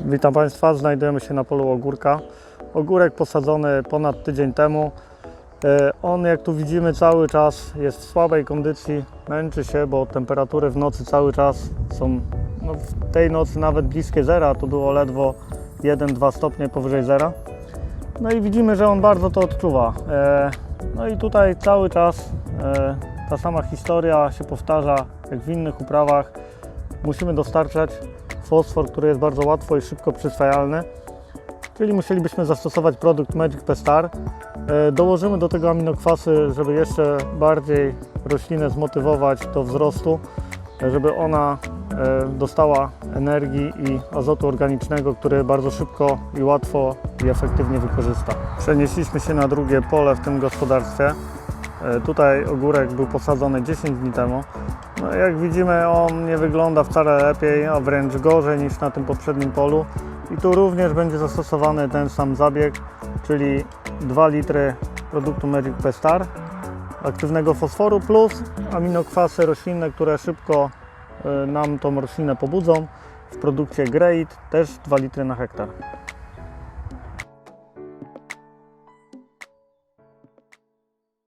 Witam Państwa, znajdujemy się na polu ogórka. Ogórek posadzony ponad tydzień temu. E, On, jak tu widzimy, cały czas jest w słabej kondycji, męczy się, bo temperatury w nocy cały czas są, no w tej nocy nawet bliskie zera, to było ledwo 1-2 stopnie powyżej zera. No i widzimy, że on bardzo to odczuwa. E, No i tutaj cały czas e, ta sama historia się powtarza, jak w innych uprawach. Musimy dostarczać fosfor, który jest bardzo łatwo i szybko przyswajalny. Czyli musielibyśmy zastosować produkt Magic Pestar. E, Dołożymy do tego aminokwasy, żeby jeszcze bardziej roślinę zmotywować do wzrostu, e, żeby ona e, dostała energii i azotu organicznego, który bardzo szybko i łatwo i efektywnie wykorzysta. Przenieśliśmy się na drugie pole w tym gospodarstwie. Tutaj ogórek był posadzony 10 dni temu. No, jak widzimy, on nie wygląda wcale lepiej, a wręcz gorzej niż na tym poprzednim polu. I tu również będzie zastosowany ten sam zabieg, czyli 2 litry produktu Magic Pestar, aktywnego fosforu plus aminokwasy roślinne, które szybko e, nam tą roślinę pobudzą. W produkcie Great też 2 litry na hektar.